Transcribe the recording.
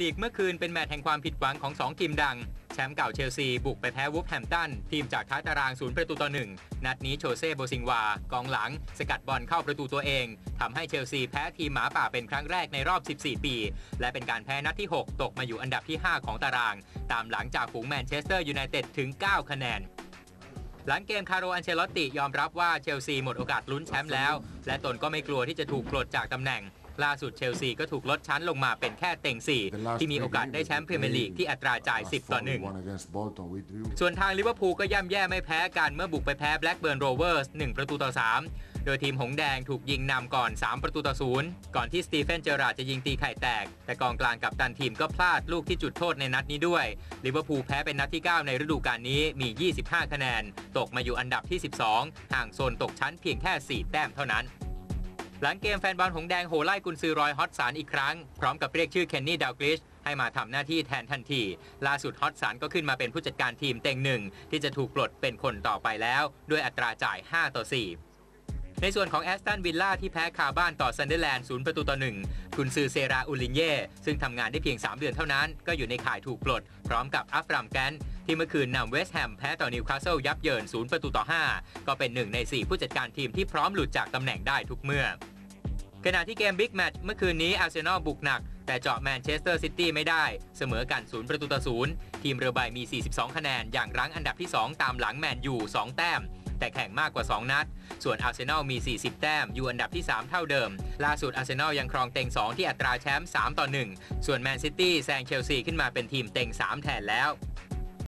ลีกเมื่อคืนเป็นแมตช์แห่งความผิดหวังของ 2 ทีมดัง แชมป์เก่าเชลซีบุกไปแพ้วูฟแฮมตัน ทีมจากท้ายตารางศูนย์ประตูต่อหนึ่งนัดนี้โชเซ่โบซิงวา กองหลัง สกัดบอลเข้าประตูตัวเองทำให้เชลซีแพ้ทีมหมาป่าเป็นครั้งแรกในรอบ 14 ปี และเป็นการแพ้นัดที่ 6 ตกมาอยู่อันดับที่ 5 ของตาราง ตามหลังจากฝูงแมนเชสเตอร์ยูไนเต็ดถึง 9 คะแนนหลังเกมคาร์โรอันเชลอตติยอมรับว่าเชลซีหมดโอกาสลุ้นแชมป์แล้ว และตนก็ไม่กลัวที่จะถูกปลดจากตำแหน่ง ล่าสุดเชลซีก็ถูกลดชั้นลงมาเป็นแค่เต็ง 4 ที่มีโอกาสได้แชมป์พรีเมียร์ลีกที่อัตราจ่าย 10 ต่อ 1 ส่วนทางลิเวอร์พูลก็ย่ำแย่ไม่แพ้กันเมื่อบุกไปแพ้แบล็กเบิร์นโรเวอร์ส 1 ประตูต่อ 3 โดยทีมหงแดงถูกยิงนำก่อน 3 ประตูต่อ 0 ก่อนที่สตีเฟนเจอราร์ดจะยิงตีไข่แตก แต่กองกลางกับตันทีมก็พลาดลูกที่จุดโทษในนัดนี้ด้วยลิเวอร์พูลแพ้เป็นนัดที่ 9 ในฤดูกาลนี้มี 25 คะแนน ตกมาอยู่อันดับที่ 12 ห่างโซนตกชั้นเพียงแค่ 4 แต้มเท่านั้น หลังเกมแฟนบอลหงแดงโหไล่กุนซือรอยฮอตสารอีกครั้ง พร้อมกับเรียกชื่อเคนนี่ดาวกลิชให้มาทำหน้าที่แทนทันที ล่าสุดฮอตสารก็ขึ้นมาเป็นผู้จัดการทีมเต็งหนึ่งที่จะถูกปลดเป็นคนต่อไปแล้ว ด้วยอัตราจ่าย 5 ต่อ 4ในส่วนของแอสตันวิลล่าที่แพ้คาบ้านต่อซันเดอร์แลนด์ศูนย์ประตูต่อหนึ่งกุนซือเซราอุลินเย่ซึ่งทำงานได้เพียง 3 เดือนเท่านั้น ก็อยู่ในข่ายถูกปลด พร้อมกับอัฟรัมแกนที่เมื่อคืนนำเวสต์แฮมแพ้ต่อนิวคาสเซิลยับเยินศูนย์ประตูต่อ 5 ก็เป็นหนึ่งใน 4 ผู้จัดการทีมที่พร้อมหลุดจากตำแหน่งได้ทุกเมื่อ ขณะที่เกมบิ๊กแมตช์เมื่อคืนนี้อาร์เซนอลบุกหนัก แต่เจาะแมนเชสเตอร์ซิตี้ไม่ได้ เสมอกันศูนย์ประตูต่อศูนย์ทีมเรือใบมี 42 คะแนน อย่างรั้งอันดับที่ 2 ตามหลังแมนยู2แต้ม แต่แข่งมากกว่า 2 นัด ส่วนอาร์เซนอลมี 40 แต้ม อยู่อันดับที่ 3 เท่าเดิม ล่าสุดอาร์เซนอลยังครองเต็ง 2 ที่อัตราแชมป์3ต่อ1ส่วนแมนซิตี้แซงเชลซีขึ้นมาเป็นทีมเต็ง 3 แทนแล้ว